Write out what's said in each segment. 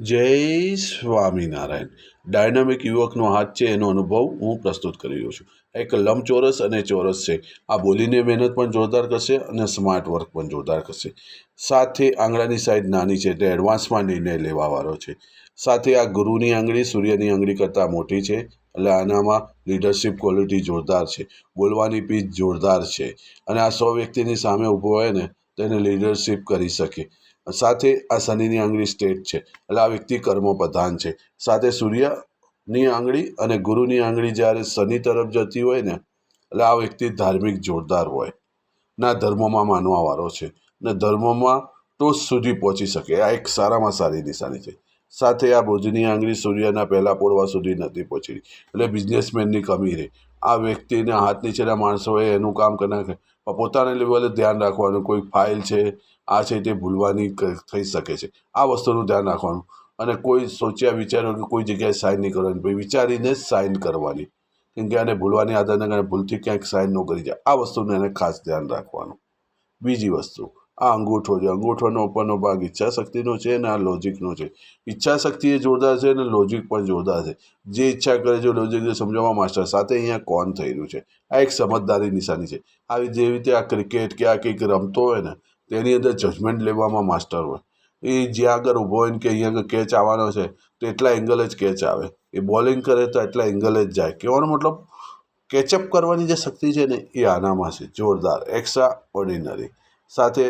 જય સ્વામિનારાયણ. ડાયનામિક યુવકનો હાથ છે, એનો અનુભવ હું પ્રસ્તુત કરી રહ્યો છું. એક લંબચોરસ અને ચોરસ છે. આ બોલીને મહેનત પણ જોરદાર કરશે અને સ્માર્ટ વર્ક પણ જોરદાર કરશે. સાથે આંગળાની સાઈડ નાની છે, એટલે એડવાન્સમાં નિર્ણય લેવાવાળો છે. સાથે આ ગુરુની આંગળી સૂર્યની આંગળી કરતાં મોટી છે, એટલે આનામાં લીડરશિપ ક્વોલિટી જોરદાર છે. બોલવાની પીચ જોરદાર છે. અને આ સો વ્યક્તિની સામે ઊભો હોય ને તેને લીડરશિપ કરી શકે. સાથે આ શનિની આંગળી સ્ટેટ છે. એટલે આ વ્યક્તિ કર્મ પ્રધાન છે. સાથે સૂર્યની આંગળી અને ગુરુની આંગળી જ્યારે શનિ તરફ જતી હોય ને, એટલે આ વ્યક્તિ ધાર્મિક જોરદાર હોય. ના ધર્મમાં માનવાવાળો છે. ને ધર્મમાં ટોચ સુધી પહોંચી શકે. આ એક સારામાં સારી નિશાની છે. સાથે આ બુધની આંગળી સૂર્યના પહેલા પોળવા સુધી નથી પહોંચી એટલે બિઝનેસમેનની કમી રહે. આ વ્યક્તિને હાથ નીચેના માણસોએ એનું કામ કરી નાખે. પોતાના લેવલે ધ્યાન રાખવાનું કોઈ ફાઇલ છે આ છે તે ભૂલવાની થઈ શકે છે. આ વસ્તુનું ધ્યાન રાખવાનું. અને કોઈ સોચ્યા વિચારો કોઈ જગ્યાએ સાઇન નહીં કરવાની, ભાઈ વિચારીને જ સાઇન કરવાની. કેમ કે આને ભૂલવાની આદતને કારણે ભૂલથી ક્યાંક સાઇન ન કરી જાય. આ વસ્તુનું એને ખાસ ધ્યાન રાખવાનું. બીજી વસ્તુ, આ અંગૂઠો છે. અંગૂઠોનો ઉપરનો ભાગ ઈચ્છા શક્તિનો છે અને આ લોજિકનો છે. ઈચ્છા શક્તિ એ જોરદાર છે અને લોજિક પણ જોરદાર છે. જે ઈચ્છા કરે છે લોજિક સમજાવવા માસ્ટર સાથે અહીંયા કોણ થઈ રહ્યું છે? આ એક સમજદારી નિશાની છે. આવી જેવી રીતે આ ક્રિકેટ કે આ કંઈક રમતો હોય ને તેની અંદર જજમેન્ટ લેવામાં માસ્ટર હોય. એ જ્યાં આગળ ઊભો હોય ને કે અહીંયા આગળ કેચ આવવાનો છે, તો એટલા એંગલ જ કેચ આવે. એ બોલિંગ કરે તો એટલા એંગલ જ જાય. કહેવાનો મતલબ કેચઅપ કરવાની જે શક્તિ છે ને, એ આનામાં છે. જોરદાર એક્સ્ટ્રા ઓર્ડિનરી સાથે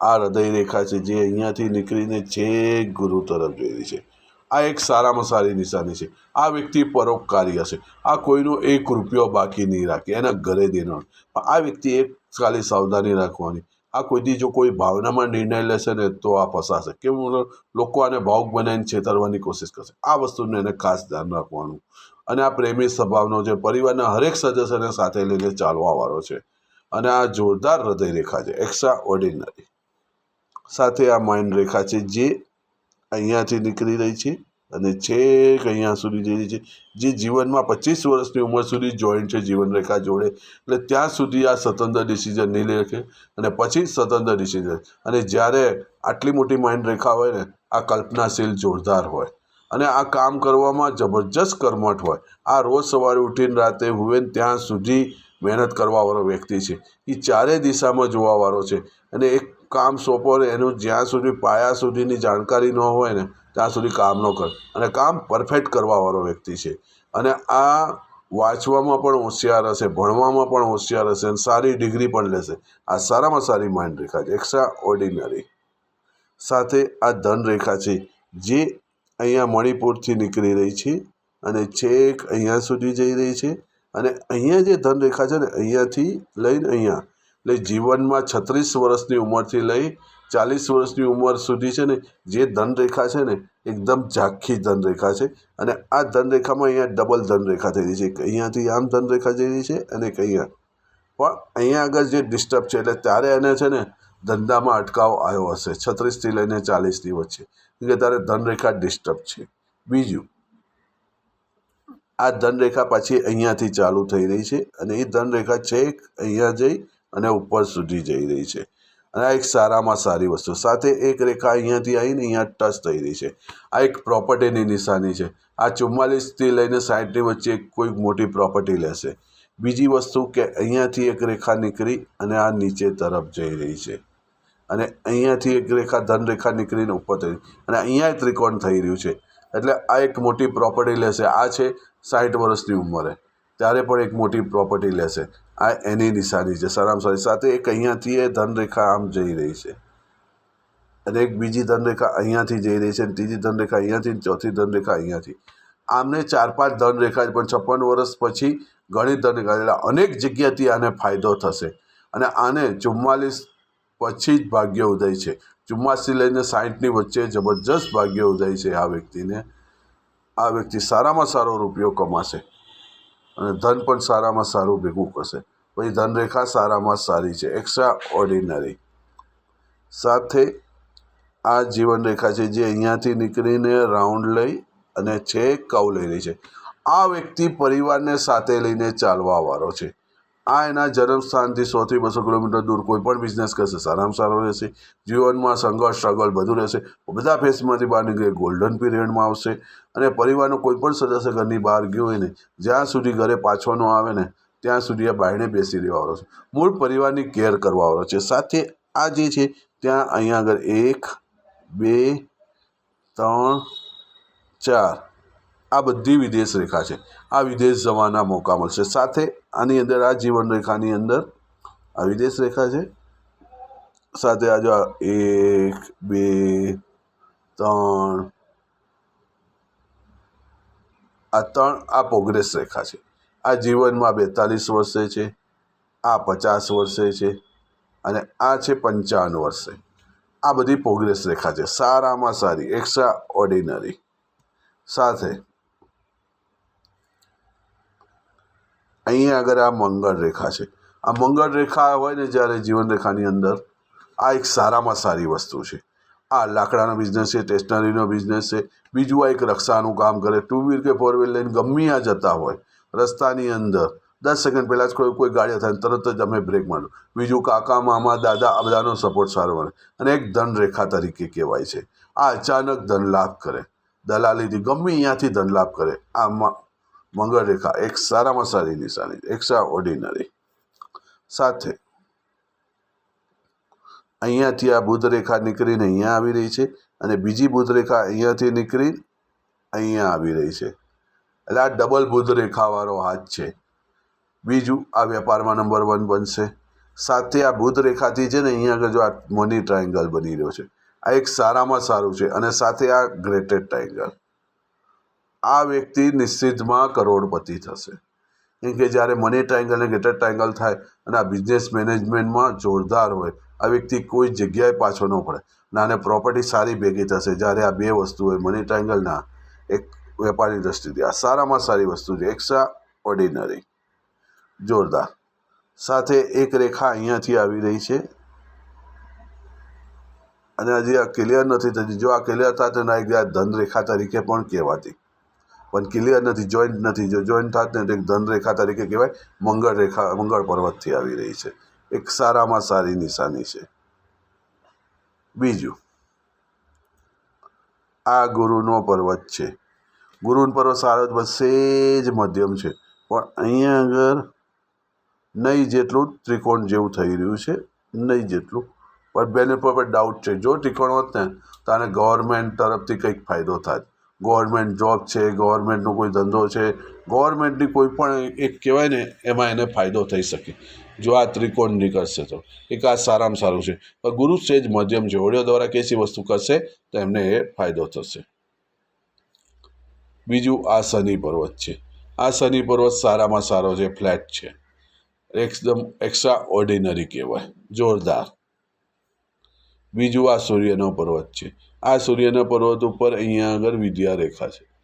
આ હૃદય રેખા છે, જે અહીંયાથી નીકળીને છેક ગુરુ તરફ જઈ રહી છે. આ એક સારામાં સારી નિશાની છે. આ વ્યક્તિ પરોપકારી હશે. આ કોઈનો એક રૂપિયો બાકી નહીં રાખે. એના ઘરે દેનો પણ આ વ્યક્તિ એક ખાલી સાવધાની રાખવાની. આ કોઈથી જો કોઈ ભાવનામાં નિર્ણય લેશે ને તો આ ફસાશે. કેમ લોકો આને ભાવુક બનાવીને છેતરવાની કોશિશ કરશે. આ વસ્તુને એને ખાસ ધ્યાન રાખવાનું. અને આ પ્રેમી સ્વભાવનો જે પરિવારના હરેક સદસ્યને સાથે લઈને ચાલવાવાળો છે. અને આ જોરદાર હૃદય રેખા છે. એક્સ્ટ્રા ઓર્ડિનરી સાથે આ માઇન્ડ રેખા છે જે અહીંયાથી નીકળી રહી છે. અને છેક અહીંયા સુધી જઈ છે, જે જીવનમાં પચીસ વર્ષની ઉંમર સુધી જોઈન્ટ છે, જીવન રેખા જોડે. એટલે ત્યાં સુધી આ સ્વતંત્ર ડિસિઝન નહીં લઈ શકે અને પછી જ સ્વતંત્ર ડિસિઝન અને જ્યારે આટલી મોટી માઇન્ડ રેખા હોય ને, આ કલ્પનાશીલ જોરદાર હોય. અને આ કામ કરવામાં જબરજસ્ત કર્મઠ હોય. આ રોજ સવારે ઉઠીને રાતે હુએ ત્યાં સુધી મહેનત કરવાવાળો વ્યક્તિ છે. એ ચારે દિશામાં જોવાવાળો છે. અને એક કામ સોંપો એનું જ્યાં સુધી પાયા સુધીની જાણકારી ન હોય ને ત્યાં સુધી કામ ન કરે. અને કામ પરફેક્ટ કરવાવાળો વ્યક્તિ છે. અને આ વાંચવામાં પણ હોશિયાર હશે, ભણવામાં પણ હોશિયાર હશે અને સારી ડિગ્રી પણ લેશે. આ સારામાં સારી માઇન્ડ રેખા છે. એક્સ્ટ્રા ઓર્ડિનરી સાથે આ ધન રેખા છે. જે અહીંયા મણિપુરથી નીકળી રહી છે અને છેક અહીંયા સુધી જઈ રહી છે. અને અહીંયા જે ધન રેખા છે ને, અહીંયાથી લઈને અહીંયા. એટલે જીવનમાં છત્રીસ વર્ષની ઉંમરથી લઈ ચાલીસ વર્ષની ઉંમર સુધી છે ને, જે ધનરેખા છે ને, એકદમ ઝાંખી ધનરેખા છે. અને આ ધનરેખામાં અહીંયા ડબલ ધનરેખા થઈ રહી છે. અહીંયાથી આમ ધનરેખા જઈ રહી છે અને એક અહીંયા. પણ અહીંયા આગળ જે ડિસ્ટર્બ છે, એટલે ત્યારે એને છે ને, ધંધામાં અટકાવ આવ્યો હશે. છત્રીસથી લઈને ચાલીસની વચ્ચે. કે ત્યારે ધનરેખા ડિસ્ટર્બ છે. બીજું, આ ધનરેખા પાછી અહીંયાથી ચાલુ થઈ રહી છે અને એ ધનરેખા છેક અહીંયા જઈ અને ઉપર સુધી જઈ રહી છે. અને આ એક સારામાં સારી વસ્તુ. સાથે એક રેખા અહીંયાથી આવીને અહીંયા ટચ થઈ રહી છે. આ એક પ્રોપર્ટીની નિશાની છે. આ ચુમ્માલીસથી લઈને સાઠની વચ્ચે કોઈક મોટી પ્રોપર્ટી લેશે. બીજી વસ્તુ કે અહીંયાથી એક રેખા નીકળી અને આ નીચે તરફ જઈ રહી છે. અને અહીંયાથી એક રેખા, ધન રેખા નીકળીને ઉપર થઈ અને અહીંયા ત્રિકોણ થઈ રહ્યું છે. એટલે આ એક મોટી પ્રોપર્ટી લેશે. આ છે સાઠ વર્ષની ઉંમરે. ત્યારે પણ એક મોટી પ્રોપર્ટી લેશે. આ એની નિશાની છે. સારામાં સારી સાથે એક અહીંયાથી એ ધનરેખા આમ જઈ રહી છે. અને એક બીજી ધનરેખા અહીંયાથી જઈ રહી છે અને ત્રીજી ધનરેખા અહીંયાથી ચોથી ધનરેખા અહીંયાથી. આમને ચાર પાંચ ધનરેખા પણ છપ્પન વર્ષ પછી ઘણી ધનરેખા એટલે અનેક જગ્યાથી આને ફાયદો થશે. અને આને ચુમ્માલીસ પછી જ ભાગ્ય ઉદય છે. ચુમ્માસી લઈને સાઠની વચ્ચે જબરજસ્ત ભાગ્ય ઉદય છે આ વ્યક્તિને. આ વ્યક્તિ સારામાં સારો રૂપિયો કમાશે. અને ધન પણ સારામાં સારું ભેગું કરશે. પછી ધનરેખા સારામાં સારી છે. એક્સ્ટ્રા ઓર્ડિનરી સાથે આ જીવનરેખા છે જે અહીંયાથી નીકળીને રાઉન્ડ લઈ અને છેક કવ લઈ રહી છે. આ વ્યક્તિ પરિવારને સાથે લઈને ચાલવાવાળો છે. આ એના જન્મસ્થાનથી સોથી બસો કિલોમીટર દૂર કોઈ પણ બિઝનેસ કરશે, સારામાં સારો રહેશે, જીવનમાં સંઘર્ષ સ્ટ્રગલ બધું રહેશે બધા ફેસમાંથી બહાર નીકળે ગોલ્ડન પીરિયડમાં આવશે અને પરિવારનો કોઈ પણ સદસ્ય ઘરની બહાર ગયો હોય ને, જ્યાં સુધી ઘરે પાછો ન આવે ને, ત્યાં સુધી આ બાયણે બેસી રહેવાવાળો છે. મૂળ પરિવારની કેર કરવાવાળો છે. સાથે આ જે છે, ત્યાં અહીંયા આગળ એક, બે, ત્રણ, ચાર આ બધી વિદેશ રેખા છે. આ વિદેશ જવાના મોકા મળશે. સાથે આની અંદર, આ જીવન રેખાની અંદર, આ વિદેશ રેખા છે. સાથે આ જો એક, બે, ત્રણ, આ ત્રણ, આ પ્રોગ્રેસ રેખા છે. આ જીવનમાં બેતાલીસ વર્ષે છે, આ પચાસ વર્ષે છે, અને આ છે પંચાવન વર્ષે. આ બધી પ્રોગ્રેસ રેખા છે. સારામાં સારી એક્સ્ટ્રા ઓર્ડિનરી સાથે અહીંયા આગળ આ મંગળ રેખા છે. આ મંગળ રેખા હોય ને જ્યારે જીવન રેખાની અંદર, આ એક સારામાં સારી વસ્તુ છે. આ લાકડાનો બિઝનેસ છે સ્ટેશનરીનો બિઝનેસ છે, બીજું આ એક રક્ષાનું કામ કરે. ટુ વ્હીલ કે ફોર વ્હીલ લઈને ગમે આ જતા હોય, રસ્તાની અંદર. દસ સેકન્ડ પહેલાં જ કોઈ કોઈ ગાડી થાય તરત જ અમે બ્રેક માર્યું બીજું કાકા, મામા, દાદા, આ બધાનો સપોર્ટ સારો મળે. અને એક ધન રેખા તરીકે કહેવાય છે. આ અચાનક ધન લાભ કરે. દલાલીથી ગમે અહીંયાથી ધન લાભ કરે. આ મ- મંગળ રેખા એક સારામાં સારી નિશાની એક્સ્ટ્રા ઓર્ડિનરી સાથે અહીંયાથી આ બુધ રેખા નીકળીને અહીંયા આવી રહી છે અને બીજી બુધ રેખા અહીંયાથી નીકળી અહીંયા આવી રહી છે. એટલે આ ડબલ બુધ રેખાવાળો હાથ છે. બીજું આ વેપારમાં નંબર વન બનશે. સાથે આ બુધ રેખાથી છે ને અહીંયા આગળ જો આ મની ટ્રાયંગલ બની રહ્યો છે. આ એક સારામાં સારું છે અને સાથે આ ગ્રેટેડ ટ્રાયંગલ આ વ્યક્તિ નિશ્ચિતમાં કરોડપતિ થશે. કેમ કે જ્યારે મની ટ્રાયંગલ અને ગ્રેટર ટ્રાયંગલ થાય અને આ બિઝનેસ મેનેજમેન્ટમાં જોરદાર હોય, આ વ્યક્તિ કોઈ જગ્યાએ પાછો ન પડે અને આને પ્રોપર્ટી સારી ભેગી થશે. જ્યારે આ બે વસ્તુ હોય મની ટ્રાયંગલના એક વેપારની દ્રષ્ટિથી, આ સારામાં સારી વસ્તુ છે. એક્સ્ટ્રા ઓર્ડિનરી જોરદાર. સાથે એક રેખા અહીંયાથી આવી રહી છે. અને હજી આ ક્લિયર નથી થતી. જો આ ક્લિયર થાય તો આ ધન રેખા તરીકે પણ કહેવાતી. પણ ક્લિયર નથી, જોઈન્ટ નથી. જો જોઈન્ટ થાત ને તો એક ધન રેખા તરીકે કહેવાય મંગળ રેખા મંગળ પર્વતથી આવી રહી છે. એક સારામાં સારી નિશાની છે. બીજું, આ ગુરુનો પર્વત છે. ગુરુનો પર્વત સારો જ બસે જ મધ્યમ છે. પણ અહીંયા આગળ નહીં જેટલું ત્રિકોણ જેવું થઈ રહ્યું છે, નહીં જેટલું. પણ બેને પર ડાઉટ છે. જો ત્રિકોણ હોત ને, તો આને ગવર્મેન્ટ તરફથી કંઈક ફાયદો થાય. ગવર્મેન્ટ જોબ છે, ગવર્મેન્ટનો કોઈ ધંધો છે, ગવર્મેન્ટની કોઈ પણ એક કહેવાય ને, એમાં એને ફાયદો થઈ શકે. જો આ ત્રિકોણ નીકળશે તો. એક આ સારામાં સારું છે. પણ ગુરુ છે જ મધ્યમ છે. ઓડિયો દ્વારા કેસી વસ્તુ કરશે, તો એમને એ ફાયદો થશે. બીજું આ શનિ પર્વત છે. આ શનિ પર્વત સારામાં સારો છે, ફ્લેટ છે. એકદમ એક્સ્ટ્રા ઓર્ડિનરી કહેવાય. જોરદાર. બીજું આ સૂર્યનો પર્વત છે. આ સૂર્યના પર્વત ઉપર અહીંયા આગળ વિદ્યા રેખા છે.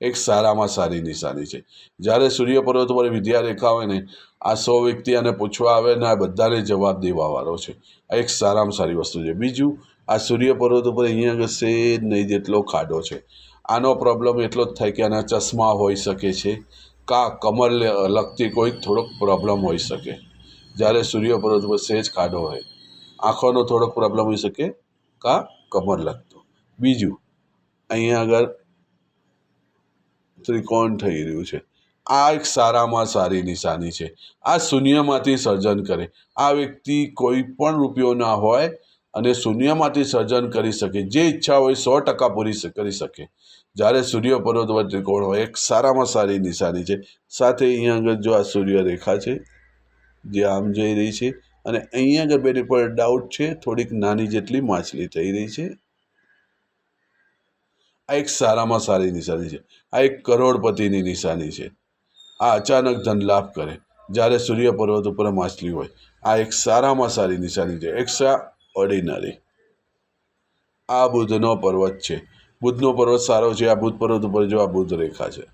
એક સારામાં સારી નિશાની છે. જ્યારે સૂર્ય પર્વત ઉપર વિદ્યા રેખા હોય ને, આ સો વ્યક્તિ આને પૂછવા આવે ને, આ બધાને જવાબ દેવાવાળો છે. આ એક સારામાં સારી વસ્તુ છે. બીજું, આ સૂર્ય પર્વત ઉપર અહીંયા આગળ સેજ નહીં જેટલો ખાડો છે. આનો પ્રોબ્લેમ એટલો જ થાય કે આના ચશ્મા હોઈ શકે છે. કા કમર લગતી કોઈક થોડોક પ્રોબ્લેમ હોઈ શકે. જ્યારે સૂર્ય પર્વત ઉપર સેજ ખાડો હોય. આંખોનો થોડોક પ્રોબ્લેમ હોઈ શકે. કા કમર લાગતો. બીજું, અહીંયા આગળ ત્રિકોણ થઈ રહ્યું છે. આ એક સારામાં સારી નિશાની છે. આ શૂન્યમાંથી સર્જન કરે. આ વ્યક્તિ કોઈ પણ રૂપિયો ના હોય અને શૂન્યમાંથી સર્જન કરી શકે. જે ઈચ્છા હોય સો ટકા પૂરી કરી શકે. જ્યારે સૂર્ય પર્વત ત્રિકોણ હોય, એક સારામાં સારી નિશાની છે. સાથે અહીંયા આગળ જો આ સૂર્ય રેખા છે, જે આમ જઈ રહી છે અને અહીંયા આગળ બેની પર ડાઉટ છે, થોડીક નાની જેટલી માછલી થઈ રહી છે. આ એક સારામાં સારી નિશાની છે. આ એક કરોડપતિની નિશાની છે. આ અચાનક ધન લાભ કરે. જ્યારે સૂર્ય પર્વત ઉપર માછલી હોય, આ એક સારામાં સારી નિશાની છે. એક્સ્ટ્રા ઓર્ડિનરી આ બુધનો પર્વત છે. બુધનો પર્વત સારો છે. આ બુધ પર્વત ઉપર જો આ બુધ રેખા છે.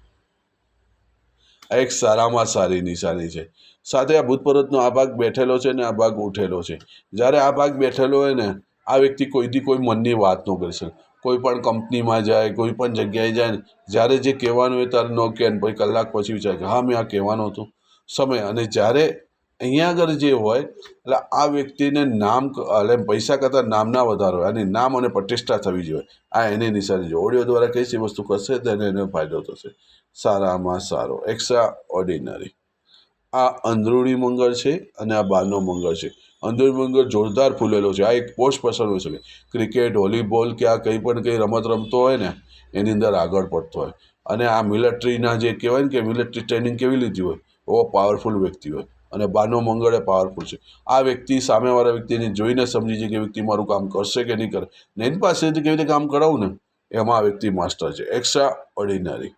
આ એક સારામાં સારી નિશાની છે. સાથે આ ભૂતપરતનો આ ભાગ બેઠેલો છે ને આ ભાગ ઉઠેલો છે. જ્યારે આ ભાગ બેઠેલો હોય ને, આ વ્યક્તિ કોઈથી કોઈ મનની વાત ન કરી શકે કોઈ પણ કંપનીમાં જાય, કોઈ પણ જગ્યાએ જાય ને, જ્યારે જે કહેવાનું હોય ત્યારે ન કહે ને પછી કલાક પછી વિચાર કે હા, મેં આ કહેવાનું હતું. સમય અને જ્યારે અહીંયા આગળ જે હોય, એટલે આ વ્યક્તિને નામ એટલે પૈસા કરતાં નામના વધારો હોય, અને નામ અને પ્રતિષ્ઠા થવી જોઈએ. આ એની નિશાની જોઈએ. ઓડિયો દ્વારા કઈ સી વસ્તુ કરશે, તેને એને ફાયદો થશે. સારામાં સારો. એક્સ્ટ્રા ઓર્ડિનરી આ અંદરૂણી મંગળ છે, અને આ બહારનો મંગળ છે. અંદરૂણી મંગળ જોરદાર ફૂલેલો છે. આ એક પોસ્ટ પર્સન હોઈ શકે. ક્રિકેટ, વોલીબોલ કે આ કંઈ પણ કંઈ રમત રમતો હોય ને, એની અંદર આગળ પડતો હોય. અને આ મિલિટરીના જે કહેવાય ને કે મિલિટરી ટ્રેનિંગ કેવી લીધી હોય? એવો પાવરફુલ વ્યક્તિ હોય. અને બાનો મંગળ એ પાવરફુલ છે. આ વ્યક્તિ સામેવાળા વ્યક્તિને જોઈને સમજી જાય કે વ્યક્તિ મારું કામ કરશે કે નહીં કરે. ને એની પાસેથી કેવી રીતે કામ કરાવું ને? એમાં આ વ્યક્તિ માસ્ટર છે. એક્સ્ટ્રા ઓર્ડિનરી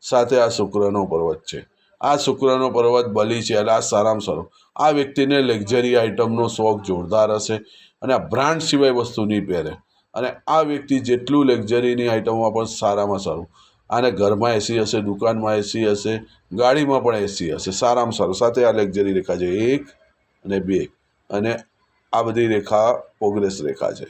સાથે આ શુક્રનો પર્વત છે. આ શુક્રનો પર્વત બલી છે એટલે આ સારામાં સારો. આ વ્યક્તિને લક્ઝરી આઇટમનો શોખ જોરદાર હશે અને આ બ્રાન્ડ સિવાય વસ્તુ નહીં પહેરે. અને આ વ્યક્તિ જેટલું લક્ઝરીની આઇટમમાં પણ સારામાં સારું. આને ઘરમાં એસી હશે, દુકાનમાં એસી હશે, ગાડીમાં પણ એસી હશે. સારામાં સારું. સાથે આ લક્ઝરી રેખા છે એક અને બે. અને આ બધી રેખા પ્રોગ્રેસ રેખા છે.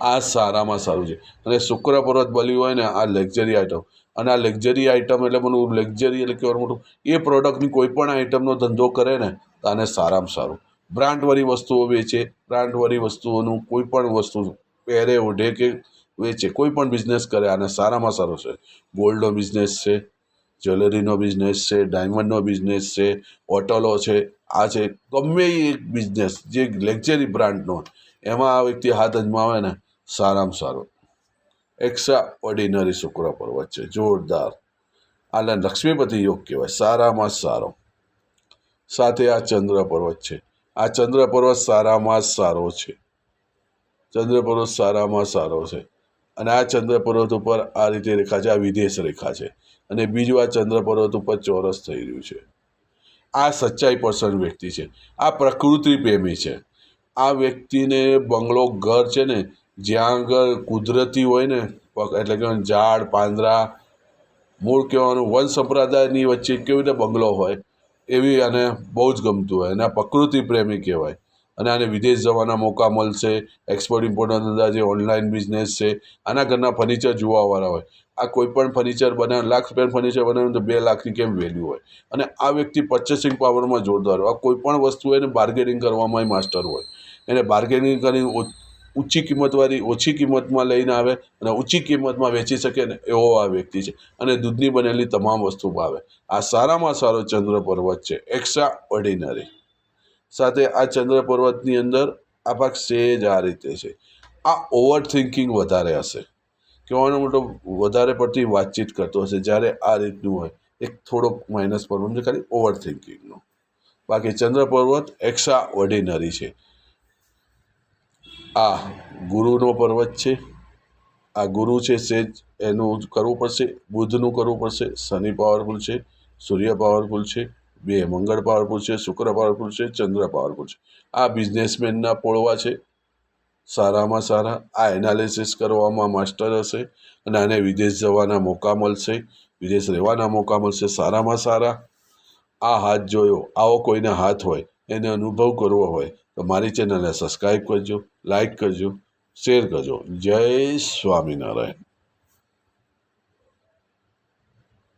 આ સારામાં સારું છે. અને શુક્ર પર્વત બલી હોય ને આ લક્ઝરી આઇટમ અને આ લક્ઝરી આઇટમ એટલે મને લક્ઝરી એટલે કહેવાનું મોટું. એ પ્રોડક્ટની કોઈ પણ આઇટમનો ધંધો કરે ને તો આને સારામાં સારું. બ્રાન્ડવાળી વસ્તુઓ વેચે. બ્રાન્ડવાળી વસ્તુઓનું કોઈ પણ વસ્તુ પહેરે, ઓઢે કે વેચે કોઈ પણ બિઝનેસ કરે, આને સારામાં સારો છે. ગોલ્ડનો બિઝનેસ છે જ્વેલરીનો બિઝનેસ છે ડાયમંડનો બિઝનેસ છે હોટલો છે, આ છે, ગમે એ એક બિઝનેસ જે લક્ઝરી બ્રાન્ડનો એમાં આ વ્યક્તિ હાથ અજમાવે ને, સારામાં સારો. એક્સ્ટ્રા ઓર્ડિનરી શુક્ર પર્વત છે જોરદાર. આને લક્ષ્મીપતિ યોગ કહેવાય, સારામાં સારો. સાથે આ ચંદ્ર પર્વત છે. આ ચંદ્ર પર્વત સારામાં સારો છે. ચંદ્ર પર્વત સારામાં સારો છે. અને આ ચંદ્ર પર્વત ઉપર આ રીતે રેખા છે, આ વિદેશ રેખા છે. અને બીજું આ ચંદ્ર પર્વત ઉપર ચોરસ થઈ રહ્યું છે. આ સચ્ચાઈ પર્સન વ્યક્તિ છે. આ પ્રકૃતિ પ્રેમી છે. આ વ્યક્તિને બંગલો, ઘર છે ને, જ્યાં આગળ કુદરતી હોય ને એટલે કે ઝાડ, પાંદરા, મૂળ કહેવાનું, વન સંપ્રદાયની વચ્ચે કેવી રીતે બંગલો હોય એવી આને બહુ જ ગમતું હોય અને આ પ્રકૃતિ પ્રેમી કહેવાય. અને આને વિદેશ જવાના મોકા મળશે એક્સપોર્ટ ઇમ્પોર્ટના ધંધા જે ઓનલાઈન બિઝનેસ છે, આના ઘરના ફર્નિચર જોવાવાળા હોય. આ કોઈપણ ફર્નિચર બનાવે, લાખ રૂપિયાનું ફર્નિચર બનાવ્યું તો બે લાખની કેમ વેલ્યુ હોય? અને આ વ્યક્તિ પર્ચેસિંગ પાવરમાં જોરદાર હોય. આ કોઈપણ વસ્તુ એને બાર્ગેનિંગ કરવામાં માસ્ટર હોય. એને બાર્ગેનિંગ કરી ઊંચી કિંમતવાળી, ઓછી કિંમતમાં લઈને આવે અને ઊંચી કિંમતમાં વેચી શકે ને એવો આ વ્યક્તિ છે. અને દૂધની બનેલી તમામ વસ્તુ ભાવે. આ સારામાં સારો ચંદ્ર પર્વત છે. એક્સ્ટ્રા ઓર્ડિનરી સાથે આ ચંદ્ર પર્વતની અંદર આ ભાગ સેજ આ રીતે છે. આ ઓવર થિંકિંગ વધારે હશે. કહેવાનો મોટો વધારે પડતી વાતચીત કરતો હશે જ્યારે આ રીતનું હોય. એક થોડોક માઇનસ પ્રોબ્લેમ છે ખાલી ઓવર થિંકિંગનો બાકી ચંદ્ર પર્વત એક્સ્ટ્રા ઓર્ડિનરી છે. આ ગુરુનો પર્વત છે. આ ગુરુ છે સેજ, એનું કરવું પડશે, બુધનું કરવું પડશે, શનિ પાવરફુલ છે, સૂર્ય પાવરફુલ છે. બે, મંગળ પાવરફુલ છે, શુક્ર પાવરફુલ છે, ચંદ્ર પાવરફુલ છે. આ બિઝનેસમેનના પોળવા છે. સારામાં સારા. આ એનાલિસિસ કરવામાં માસ્ટર હશે અને આને વિદેશ જવાના મોકા મળશે. વિદેશ રહેવાના મોકા મળશે. સારામાં સારા. આ હાથ જોયો. આવો કોઈને હાથ હોય, એને અનુભવ કરવો હોય, તો મારી ચેનલને સબસ્ક્રાઈબ કરજો લાઈક કરજો શેર કરજો. જય સ્વામિનારાયણ.